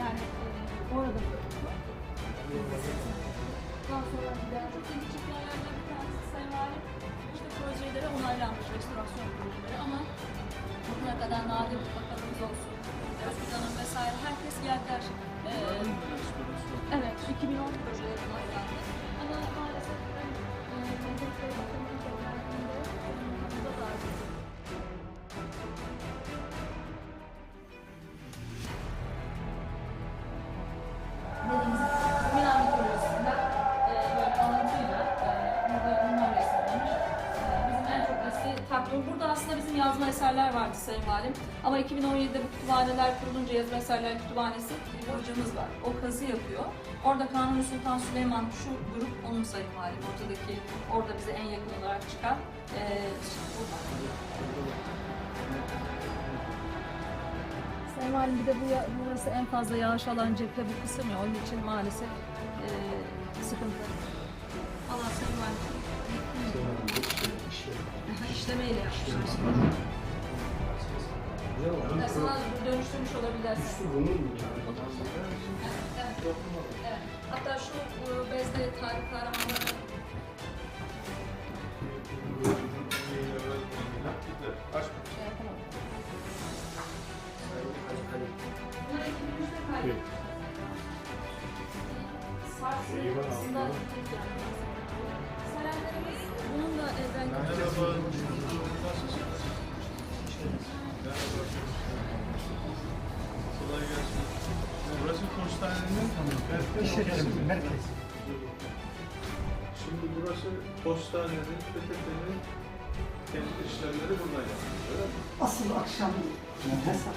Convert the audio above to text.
Yani e, orada Daha sonra giden çok ilgi çekenlerden bir tanesi Semari. İşte projelere onaylanmış restorasyon projeleri ama bugüne kadar nadir bir bakanımız olsun tablo. Burada aslında bizim yazma eserler vardı Sayın Valim. Ama 2017'de bu kütüphaneler kurulunca yazma eserler kütüphanesi bir hocamız var. O kazı yapıyor. Orada Kanuni Sultan Süleyman şu grup onun Sayın Valim. Ortadaki orada bize en yakın olarak çıkan e. Sayın Valim bir de bu burası en fazla yağış alan cephe bu kısım ya onun için maalesef e, sıkıntı. İşlemeyle yapmışlar. Mesela dönüştürmüş olabilirsin. Evet, evet. evet. Hatta şu e, bezde tarih kahramanları şey yapamadım. Bunlar ekibimizde kaydı. Sarsı aslında Serenlerimiz bunun da elden Merhaba. Postanenin merkez. Şimdi burası postanenin, PTT'nin kendi işlemleri buradan mi? Asıl akşam hesap.